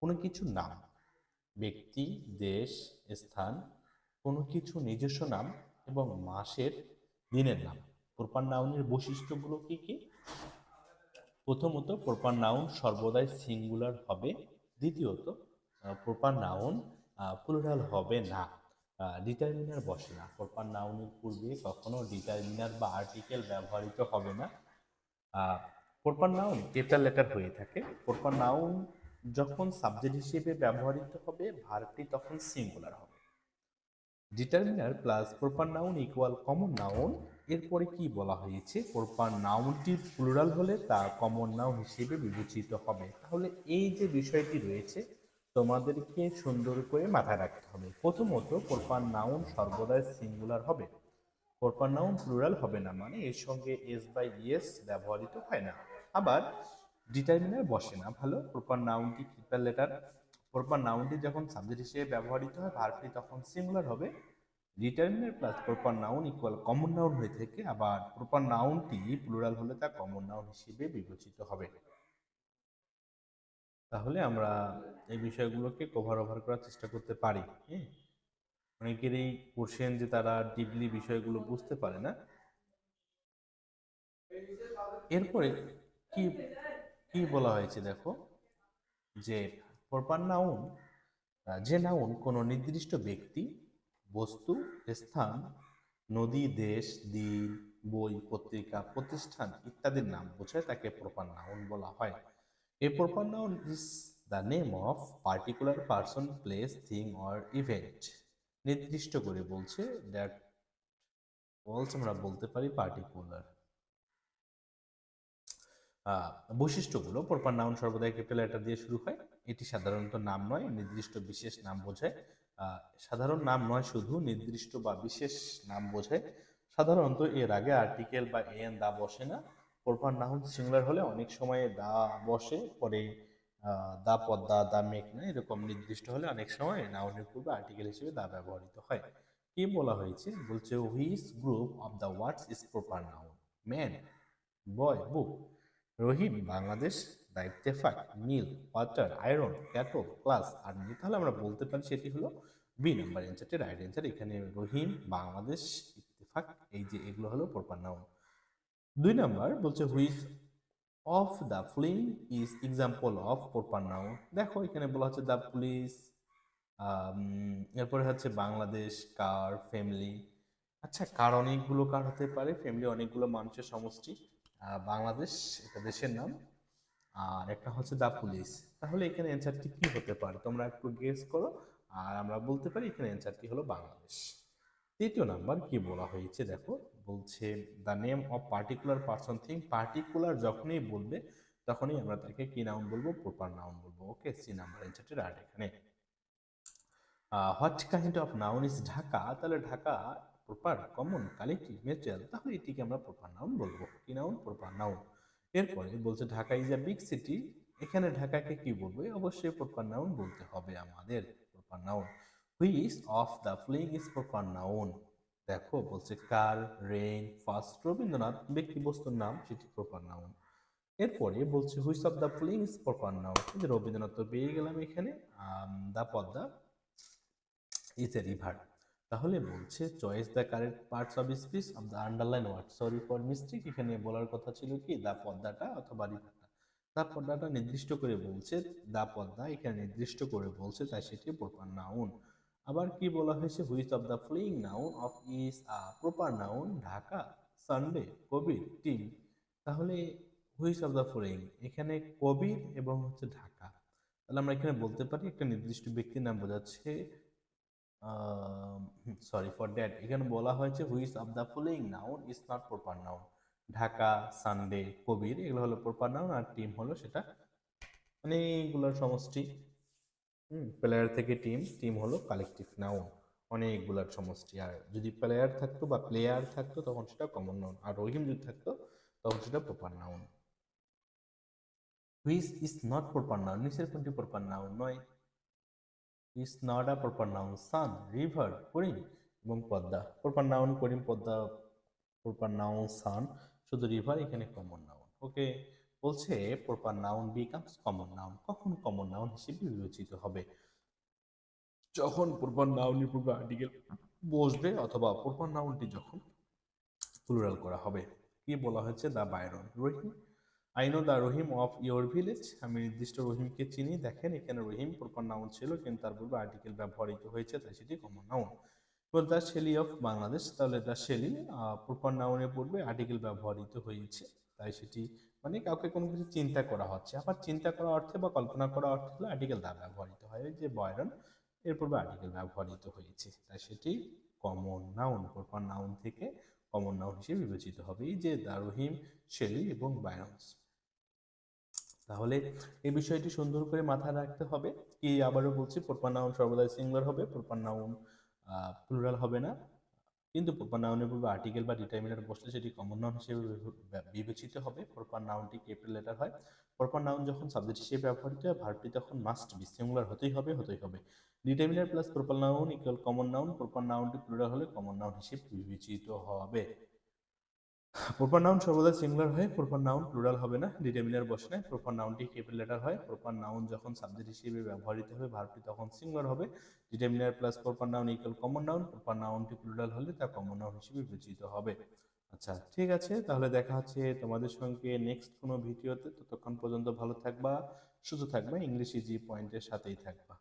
কোনো কিছু নাম, ব্যক্তি, দেশ, স্থান, কোনো কিছু নিজস্ব নাম এবং মাসের দিনের নাম। প্রপার নাউনের বৈশিষ্ট্যগুলো কি কি? প্রথমত প্রপার নাউন সর্বদাই সিঙ্গুলার হবে। দ্বিতীয়ত প্রপার নাউন প্লুরাল হবে না। ডিটারমিনার বসে না। প্রপার নাউনের পূর্বে কখনো ডিটারমিনার বা আর্টিকেল ব্যবহৃত হবে না। প্রপার নাউন ক্যাপিটাল লেটার হয়ে থাকে। প্রপার নাউন যখন সাবজেক্ট হিসেবে ব্যবহৃত হবে ভার্বটি তখন সিঙ্গুলার হবে। Determiner plus proper noun equal common noun এরপরে কি বলা হয়েছে? প্রপার নাউনটি প্লুরাল হলে তা কমন নাউন হিসেবে বিবেচিত হবে। তাহলে এই যে বিষয়টি রয়েছে, তোমাদেরকে সুন্দর করে মাথায় রাখতে হবে। প্রথমত প্রপার নাউন সর্বদাই সিঙ্গুলার হবে। প্রপার নাউন প্লুরাল হবে না মানে এর সঙ্গে এস বাই ইয়েস ব্যবহৃত হয় না। আবার ডিটারমিনার বসে না, ভালো? প্রপার নাউনটি ক্যাপিটাল লেটার প্রপার নাউনটি যখন সাবজেক্ট হিসেবে ব্যবহৃত হয় ভার্বটি তখন সিঙ্গুলার হবে। Determiner plus proper noun equal common noun হয়ে থাকে আবার প্রপার নাউনটি প্লুরাল হলে তা কমন নাউন হিসেবে বিবেচিত হবে। তাহলে আমরা এই বিষয়গুলোকে কভার ওভার করার চেষ্টা করতে পারি হ্যাঁ? অনেকেরই কোশ্চেন যে তারা ডিপলি বিষয়গুলো বুঝতে পারে না। এরপরে কি কি বলা হয়েছে দেখো? যে প্রপার নাউন যে নাউন কোনো নির্দিষ্ট ব্যক্তি, বস্তু, স্থান, নদী, দেশ, দিন, বই, পত্রিকা, প্রতিষ্ঠান ইত্যাদির নাম বোঝায় তাকে প্রপার নাউন বলা হয়। A proper noun is the name of particular person place thing or event নির্দিষ্ট করে বলছে দ্যাট অলস আমরা বলতে পারি পার্টিকুলার বৈশিষ্ট্যগুলো প্রপার নাউন সর্বদাই ক্যাপিটাল লেটার দিয়ে শুরু হয়। এটি সাধারণত নাম নয়, নির্দিষ্ট বিশেষ নাম বোঝায়। সাধারণ নাম নয় শুধু, নির্দিষ্ট বা বিশেষ নাম বোঝায়। সাধারণত এর আগে আর্টিকেল বা এন দা বসে না। প্রপার নাউন সিঙ্গুলার হলে অনেক সময় দা বসে, পরে দা পদ্মা দা মেঘ না, এরকম নির্দিষ্ট হলে অনেক সময় নাউনের পূর্বে আর্টিকেল হিসেবে দা ব্যবহৃত হয়। কি বলা হয়েছে? বলছে which group of the words is proper noun man boy book Rahim, Bangladesh the Ittefaq mill water iron cattle class army তাহলে আমরা বলতে পারি সেটি হলো বি নাম্বার অ্যান্সারটি রাইট অ্যান্সার এখানে রহিম, বাংলাদেশ ইত্তেফাক, এই যে এগুলো হলো প্রপার নাউন দুই নাম্বার বলছে which of the film is example of proper noun দেখো, এখানে বলা হচ্ছে দ্য পুলিশ এরপরে হচ্ছে বাংলাদেশ কার ফ্যামিলি আচ্ছা কার অনেকগুলো কার হতে পারে ফ্যামিলি অনেকগুলো মানুষের সমষ্টি। বাংলাদেশ এটা দেশের নাম, আর একটা হচ্ছে দা পুলিশ। তাহলে এখানে অ্যান্সারটি কি হতে পারে? তোমরা একটু গেস করো, আর আমরা বলতে পারি এখানে অ্যান্সারটি হলো বাংলাদেশ। তৃতীয় নাম্বার কি বলা হয়েছে? দেখো, বলছে the name of particular person thing particular যখনই বলবে, তখনই আমরা তাকে কি নাউন বলব? প্রপার নাউন বলব। ওকে সি নাম্বার অ্যান্সারটি রাইট এখানে। What kind of noun is Dhaka তাহলে Dhaka proper common collective material তাহলে এটিকে আমরা প্রপার নাউন বলব। কি নাউন প্রপার নাউন এরপরে বলছে Dhaka is a big city এখানে ঢাকাকে কি বলব? অবশ্যই প্রপার নাউন বলতে হবে আমাদের proper noun which of the following is proper noun দেখো, বলছে কার রেইন ফার্স্ট রবীন্দ্রনাথ, ব্যক্তি বস্তুর নাম, সেটি প্রপার নাউন এরপরে বলছে which of the following is proper noun Rabindranath তো পেয়ে গেলাম এখানে the Padma is a river তাহলে বলছে choice the correct parts of speech of the underline word sorry for mistake এখানে বলার কথা ছিল কি? দা পদ্মাটা অথবা রিভারটা দা পদ্মাটা নির্দিষ্ট করে বলছে দা পদ্মা এখানে নির্দিষ্ট করে বলছে, তাই সেটি প্রপার নাউন আবার কি বলা হয়েছে? Which of the following noun of is a proper noun Dhaka Sunday Kabir team তাহলে হুইচ অফ দ্য ফ্লোয়িং এখানে কবির এবং হচ্ছে ঢাকা। তাহলে আমরা এখানে বলতে পারি, একটা নির্দিষ্ট ব্যক্তির নাম বোঝাচ্ছে সরি ফর দ্যাট এখানে বলা হয়েছে which of the following noun is not proper noun Dhaka Sunday Kabir, এগুলো হলো প্রপার নাউন আর টিম হলো সেটা অনেকগুলোর সমষ্টি। প্লেয়ার থেকে টিম টিম হলো কালেকটিভ নাউন অনেকগুলোর সমষ্টি। আর যদি প্লেয়ার থাকতো বা প্লেয়ার থাকতো, তখন সেটা কমন নাউন আর রহিম যদি থাকতো, তখন সেটা proper noun which is not proper noun নিচের কোনটি প্রপার নাউন নয়? Is not proper noun sun river, Karim এবং Padma. Proper noun Karim, Padma proper noun sun শুধু রিভার, এখানে কমন নাউন ওকে বলছে proper noun becomes common noun কখন common noun হিসেবে বিবেচিত হবে? যখন প্রপার নাউনের পূর্বে আর্টিকেল বসবে অথবা প্রপার নাউনটি যখন প্লুরাল করা হবে। কি বলা হয়েছে? The Byron Rahim I know the Rahim of your village আমি নির্দিষ্ট রহিমকে চিনি। দেখেন, এখানে রহিম প্রপার নাউন ছিল, কিন্তু তার পূর্বে আর্টিকেল ব্যবহৃত হয়েছে, তাই সেটি common noun the Shelley of Bangladesh তাহলে দ্য শেলি প্রপার নাউনের পূর্বে আর্টিকেল ব্যবহৃত হয়েছে, তাই সেটি মানে কাউকে কোনো কিছু চিন্তা করা হচ্ছে। আবার চিন্তা করা অর্থে বা কল্পনা করা অর্থে হলে আর্টিকেল দা ব্যবহৃত হয়। যে বয়রন এর পূর্বে আর্টিকেল ব্যবহৃত হয়েছে, তাই সেটি কমন নাউন প্রপার নাউন থেকে কমন নাউন হিসেবে বিবেচিত হবে। এই যে দা রহিম শেলি এবং বায়রন্স তাহলে এই বিষয়টি সুন্দর করে মাথায় রাখতে হবে। কি আবারও বলছি প্রপার নাউন সর্বদাই সিঙ্গুলার হবে প্রপার নাউন প্লুরাল হবে না। কিন্তু প্রপার নাউনের পূর্বে আর্টিকেল বা ডিটারমিনার বসলে সেটি কমন নাউন হিসেবে বিবেচিত হবে। প্রপার নাউনটি ক্যাপিটাল লেটার হয়? প্রপার নাউন যখন সাবজেক্ট হিসেবে ব্যবহৃত হয় ভার্বটি তখন মাস্ট বি সিঙ্গুলার হতেই হবে হতেই হবে। Determiner plus proper noun equal common noun proper নাউনটি plural হলে কমন নাউন হিসেবে বিবেচিত হবে। প্রপার নাউন সর্বদা সিঙ্গুলার হয় প্রপার নাউন প্লুরাল হবে না ডিটারমিনার বসে না প্রপার নাউনটি ক্যাপিটাল লেটার হয় প্রপার নাউন যখন সাবজেক্ট হিসেবে ব্যবহৃত হবে ভার্বটি তখন সিঙ্গুলার হবে determiner plus proper noun equal common noun proper নাউনটি plural হলে তা কমন নাউন হিসেবে বিবেচিত হবে। আচ্ছা ঠিক আছে, তাহলে দেখা হচ্ছে তোমাদের সঙ্গে নেক্সট কোনো ভিডিওতে, ততক্ষণ পর্যন্ত ভালো থাকবা, সুস্থ থাকবা, ইংলিশ ইজি পয়েন্টের সাথেই থাকবা।